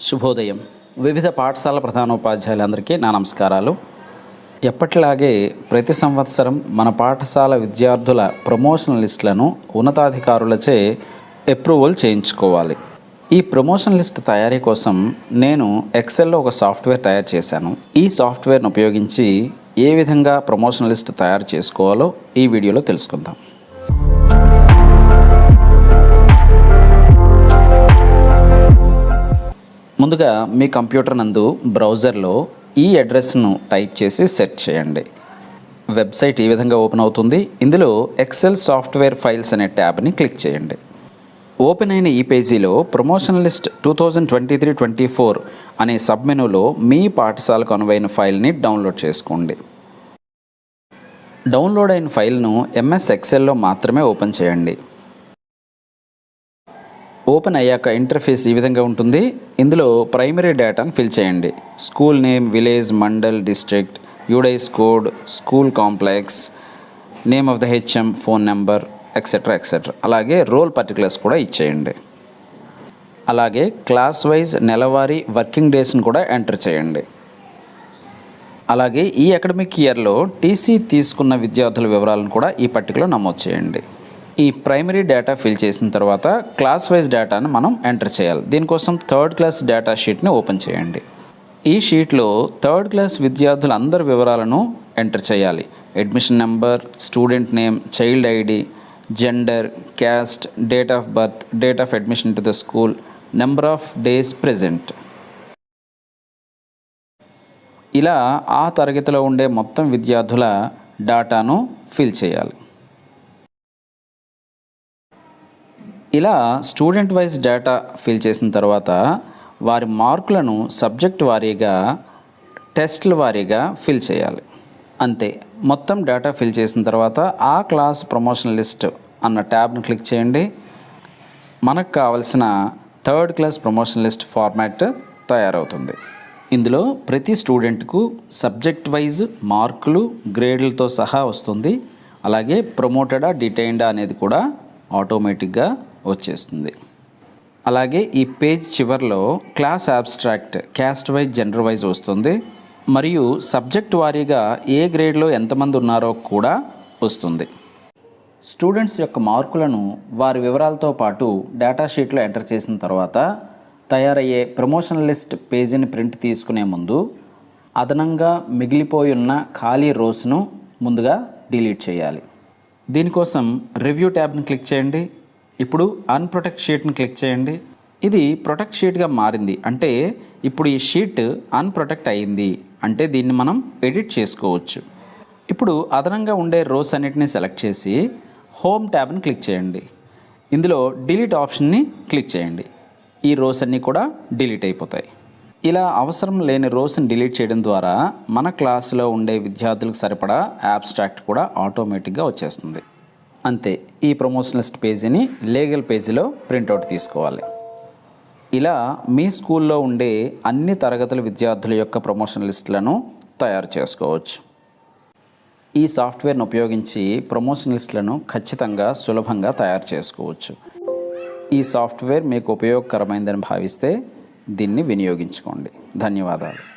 శుభోదయం. వివిధ పాఠశాల ప్రధానోపాధ్యాయులందరికీ నా నమస్కారాలు. ఎప్పటిలాగే ప్రతి సంవత్సరం మన పాఠశాల విద్యార్థుల ప్రమోషన్ లిస్టులను ఉన్నతాధికారులచే అప్రూవల్ చేయించుకోవాలి. ఈ ప్రమోషన్ లిస్ట్ తయారీ కోసం నేను ఎక్సెల్లో ఒక సాఫ్ట్వేర్ తయారు చేశాను. ఈ సాఫ్ట్వేర్ను ఉపయోగించి ఏ విధంగా ప్రమోషన్ లిస్ట్ తయారు చేసుకోవాలో ఈ వీడియోలో తెలుసుకుందాం. ముందుగా మీ కంప్యూటర్ నందు బ్రౌజర్లో ఈ అడ్రస్ను టైప్ చేసి సెర్చ్ చేయండి. వెబ్సైట్ ఈ విధంగా ఓపెన్ అవుతుంది. ఇందులో ఎక్సెల్ సాఫ్ట్వేర్ ఫైల్స్ అనే ట్యాబ్ని క్లిక్ చేయండి. ఓపెన్ అయిన ఈ పేజీలో promotion list two thousand twenty three twenty four అనే సబ్ మెనూలో మీ పాఠశాలకు అనువైన ఫైల్ని డౌన్లోడ్ చేసుకోండి. డౌన్లోడ్ అయిన ఫైల్ను ఎంఎస్ ఎక్సెల్లో మాత్రమే ఓపెన్ చేయండి. ఓపెన్ అయ్యాక ఇంటర్ఫేస్ ఈ విధంగా ఉంటుంది. ఇందులో ప్రైమరీ డేటాను ఫిల్ చేయండి. School name village mandal district UDISE code school complex name of the HM phone number etcetera etcetera అలాగే రోల్ పర్టికులర్స్ కూడా ఇచ్చేయండి. అలాగే క్లాస్ వైజ్ నెలవారీ వర్కింగ్ డేస్ని కూడా ఎంటర్ చేయండి. అలాగే ఈ అకాడమిక్ ఇయర్లో టీసీ తీసుకున్న విద్యార్థుల వివరాలను కూడా ఈ పట్టికలో నమోదు చేయండి. ఈ ప్రైమరీ డేటా ఫిల్ చేసిన తర్వాత క్లాస్ వైజ్ డేటాను మనం ఎంటర్ చేయాలి. దీనికోసం థర్డ్ క్లాస్ డేటా షీట్ని ఓపెన్ చేయండి. ఈ షీట్లో థర్డ్ క్లాస్ విద్యార్థుల అందరి వివరాలను ఎంటర్ చేయాలి. Admission number student name child ID gender caste date of birth date of admission to the school number of days present ఇలా ఆ తరగతిలో ఉండే మొత్తం విద్యార్థుల డాటాను ఫిల్ చేయాలి. ఇలా స్టూడెంట్ వైజ్ డేటా ఫిల్ చేసిన తర్వాత వారి మార్కులను సబ్జెక్ట్ వారీగా టెస్ట్ల వారీగా ఫిల్ చేయాలి. అంతే. మొత్తం డేటా ఫిల్ చేసిన తర్వాత ఆ క్లాస్ ప్రమోషన్ లిస్ట్ అన్న ట్యాబ్ను క్లిక్ చేయండి. మనకు కావలసిన third class promotion list format తయారవుతుంది. ఇందులో ప్రతి స్టూడెంట్కు సబ్జెక్ట్ వైజ్ మార్కులు గ్రేడ్లతో సహా వస్తుంది. అలాగే ప్రమోటెడా డిటైన్డా అనేది కూడా ఆటోమేటిక్గా వచ్చేస్తుంది. అలాగే ఈ పేజ్ చివరిలో class abstract caste wise gender wise వస్తుంది. మరియు సబ్జెక్ట్ వారీగా ఏ గ్రేడ్లో ఎంతమంది ఉన్నారో కూడా వస్తుంది. స్టూడెంట్స్ యొక్క మార్కులను వారి వివరాలతో పాటు డేటా షీట్లో ఎంటర్ చేసిన తర్వాత తయారయ్యే ప్రమోషన్ లిస్ట్ పేజీని ప్రింట్ తీసుకునే ముందు అదనంగా మిగిలిపోయి ఉన్న ఖాళీ రోస్ను ముందుగా డిలీట్ చేయాలి. దీనికోసం రివ్యూ ట్యాబ్ని క్లిక్ చేయండి. ఇప్పుడు అన్ప్రొటెక్ట్ షీట్ని క్లిక్ చేయండి. ఇది ప్రొటెక్ట్ షీట్గా మారింది. అంటే ఇప్పుడు ఈ షీట్ అన్ప్రొటెక్ట్ అయ్యింది అంటే దీన్ని మనం ఎడిట్ చేసుకోవచ్చు. ఇప్పుడు అదనంగా ఉండే రోస్ అన్నిటిని సెలెక్ట్ చేసి హోమ్ ట్యాబ్ని క్లిక్ చేయండి. ఇందులో డిలీట్ ఆప్షన్ని క్లిక్ చేయండి. ఈ రోస్ అన్నీ కూడా డిలీట్ అయిపోతాయి. ఇలా అవసరం లేని రోస్ని డిలీట్ చేయడం ద్వారా మన క్లాసులో ఉండే విద్యార్థులకు సరిపడా యాబ్స్ట్రాక్ట్ కూడా ఆటోమేటిక్గా వచ్చేస్తుంది. అంతే ఈ ప్రమోషనలిస్ట్ పేజీని లీగల్ పేజీలో ప్రింట్అవుట్ తీసుకోవాలి. ఇలా మీ స్కూల్లో ఉండే అన్ని తరగతుల విద్యార్థుల యొక్క ప్రమోషన్ లిస్టులను తయారు చేసుకోవచ్చు. ఈ సాఫ్ట్వేర్ను ఉపయోగించి ప్రమోషన్ లిస్టులను ఖచ్చితంగా సులభంగా తయారు చేసుకోవచ్చు. ఈ సాఫ్ట్వేర్ మీకు ఉపయోగకరమైందని భావిస్తే దీన్ని వినియోగించుకోండి. ధన్యవాదాలు.